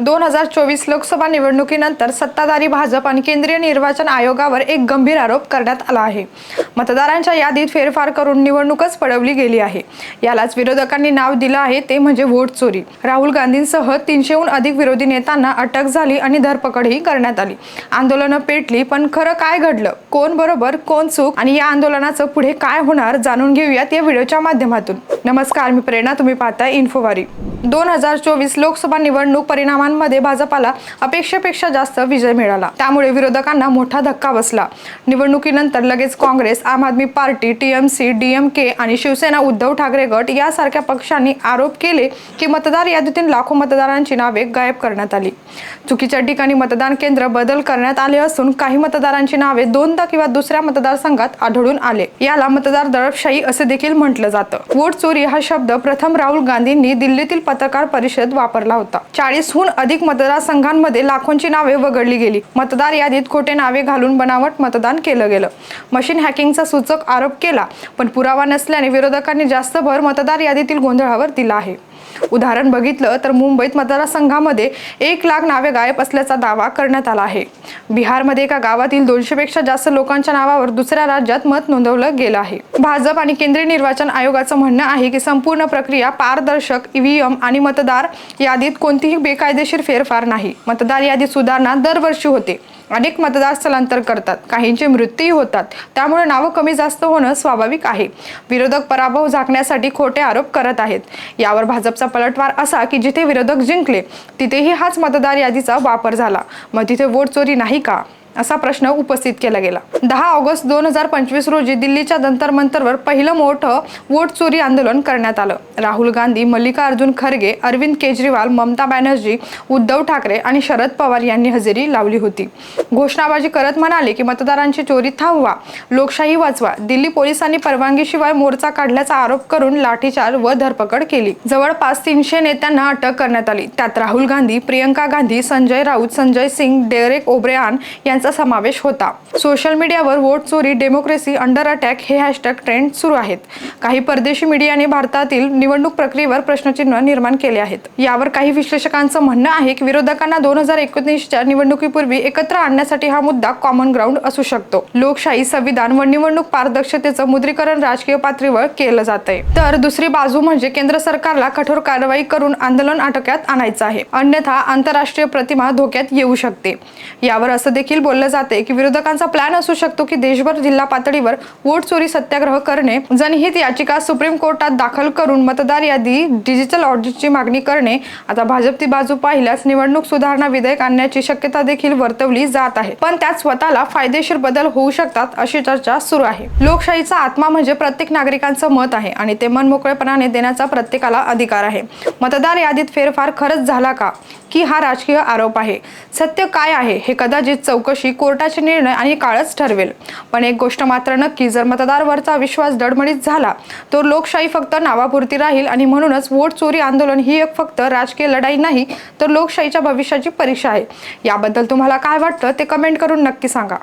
दोन हजार चोवीस लोकसभा निवडणुकीनंतर सत्ताधारी भाजप आणि केंद्रीय निर्वाचन आयोगावर एक गंभीर आरोप करण्यात आला आहे. मतदारांच्या यादीत फेरफार करून निवडणूकच पळवली गेली आहे. यालाच विरोधकांनी नाव दिलं आहे ते म्हणजे वोट चोरी. राहुल गांधींसह तीनशेहून अधिक विरोधी नेत्यांना अटक झाली आणि धरपकडही करण्यात आली. आंदोलनं पेटली पण खरं काय घडलं? कोण बरोबर कोण चूक? आणि या आंदोलनाचं पुढे काय होणार? जाणून घेऊयात या व्हिडिओच्या माध्यमातून. नमस्कार मी प्रेरणा तुम्ही पाहताय इन्फोवारी. दोन हजार चोवीस लोकसभा निवडणूक परिणामांमध्ये भाजपाला अपेक्षेपेक्षा जास्त विजय मिळाला. त्यामुळे विरोधकांना मोठा धक्का बसला. निवडणुकीनंतर लगेच काँग्रेस आम आदमी पार्टी टीएमसी डीएमके आणि शिवसेना उद्धव ठाकरे गट यासारख्या पक्षांनी आरोप केले की मतदार यादीतून लाखो मतदारांची नावे गायब करण्यात आली. चुकीच्या ठिकाणी मतदान केंद्र बदल करण्यात आले असून काही मतदारांची नावे दोनदा किंवा दुसऱ्या मतदारसंघात आढळून आले. याला मतदार दडपशाही असे देखील म्हटलं जातं. वोट चोरी हा शब्द प्रथम राहुल गांधींनी दिल्लीतील पत्रकार परिषद वापरला होता. चाळीसहून अधिक मतदारसंघांमध्ये लाखोंची नावे वगळली गेली. मतदार यादीत खोटे नावे घालून बनावट मतदान केलं गेलं. मशीन हॅकिंगचा सूचक आरोप केला पण पुरावा नसल्याने विरोधकांनी जास्त भर मतदार यादीतील गोंधळावर दिला आहे. उदाहरण बघितलं तर मुंबईत मतदारसंघामध्ये एक लाख नावे गायब असल्याचा दावा करण्यात आला आहे. बिहारमध्ये एका गावातील दोनशेपेक्षा जास्त लोकांच्या नावावर दुसऱ्या राज्यात मत नोंदवलं गेलं आहे. भाजप आणि केंद्रीय निर्वाचन आयोगाचं म्हणणं आहे की संपूर्ण प्रक्रिया पारदर्शक ईव्हीएम आणि मतदार यादीत कोणतीही बेकायदेशीर फेरफार नाही. मतदार यादीत सुधारणा दरवर्षी होते. अनेक मतदार स्थलांतर करतात. काहींचे मृत्यूही होतात. त्यामुळे नावं कमी जास्त होणं स्वाभाविक आहे. विरोधक पराभव झाकण्यासाठी खोटे आरोप करत आहेत. यावर भाजपचा पलटवार असा की जिथे विरोधक जिंकले तिथेही हाच मतदार यादीचा वापर झाला. मग तिथे वोट चोरी नाही का? असा प्रश्न उपस्थित केला गेला. दहा ऑगस्ट दोन हजार पंचवीस रोजी दिल्लीच्या दंतरमंतरवर पहिलं मोठं वोट चोरी आंदोलन करण्यात आलं. राहुल गांधी मल्लिकार्जुन खरगे अरविंद केजरीवाल ममता बॅनर्जी उद्धव ठाकरे आणि शरद पवार यांनी हजेरी लावली होती. घोषणाबाजी करत म्हणाले की मतदारांची चोरी थांबवा लोकशाही वाचवा दिल्ली पोलिसांनी परवानगीशिवाय मोर्चा काढल्याचा आरोप करून लाठीचार व धरपकड केली. जवळपास तीनशे नेत्यांना अटक करण्यात आली. त्यात राहुल गांधी प्रियंका गांधी संजय राऊत संजय सिंग डेरेक ओब्रेआन यांचा समावेश होता. सोशल मीडियावर वोट चोरी डेमोक्रेसी अंडर अटॅक हे हॅशटॅग ट्रेंड सुरू आहेत. काही परदेशी मीडियाने भारतातील निवडणूक प्रक्रियेवर प्रश्नचिन्ह निर्माण केले आहेत. यावर काही विश्लेषकांचं म्हणणं आहे की विरोधकांना दोन हजार एकोणीसच्या निवडणुकीपूर्वी एकत्र आणण्यासाठी हा मुद्दा कॉमन ग्राउंड असू शकतो. लोकशाही संविधान व निवडणूक पारदर्शकतेचं मुद्रीकरण राजकीय पातळीवर केलं जात आहे तर दुसरी बाजू म्हणजे केंद्र सरकारला कठोर कारवाई करून आंदोलन आटोक्यात आणायचं आहे. अन्यथा आंतरराष्ट्रीय प्रतिमा धोक्यात येऊ शकते. यावर असं देखील बोललं जाते की विरोधकांचा प्लॅन असू शकतो की देशभर जिल्हा पातळीवर वोट चोरी सत्याग्रह करणे जनहित याचिका सुप्रीम कोर्टात दाखल करून मतदार यादी डिजिटल ऑडिटची मागणी करणे आता भाजपची बाजू पाहिल्यास निवडणूक सुधारणा विधेयक आणण्याची शक्यता देखील वर्तवली जात आहे. पण त्यात स्वतःला फायदेशीर बदल होऊ शकतात अशी चर्चा सुरू आहे. लोकशाहीचा आत्मा म्हणजे प्रत्येक नागरिकांचं मत आहे आणि ते मन मोकळेपणाने देण्याचा प्रत्येकाला अधिकार आहे. मतदार यादीत फेरफार खरंच झाला का? की हा राजकीय आरोप आहे? सत्य काय आहे? हे कदाचित चौकशी कोर्टाचे निर्णय आणि काळच ठरवेल. पण एक गोष्ट मात्र नक्की जर मतदारवरचा विश्वास दडमडीत झाला तर लोकशाही फक्त नावापुरती राहील आणि म्हणूनच वोट चोरी आंदोलन ही एक फक्त राजकीय लढाई नाही तर लोकशाहीच्या भविष्याची परीक्षा आहे. याबद्दल तुम्हाला काय वाटतं ते कमेंट करून नक्की सांगा.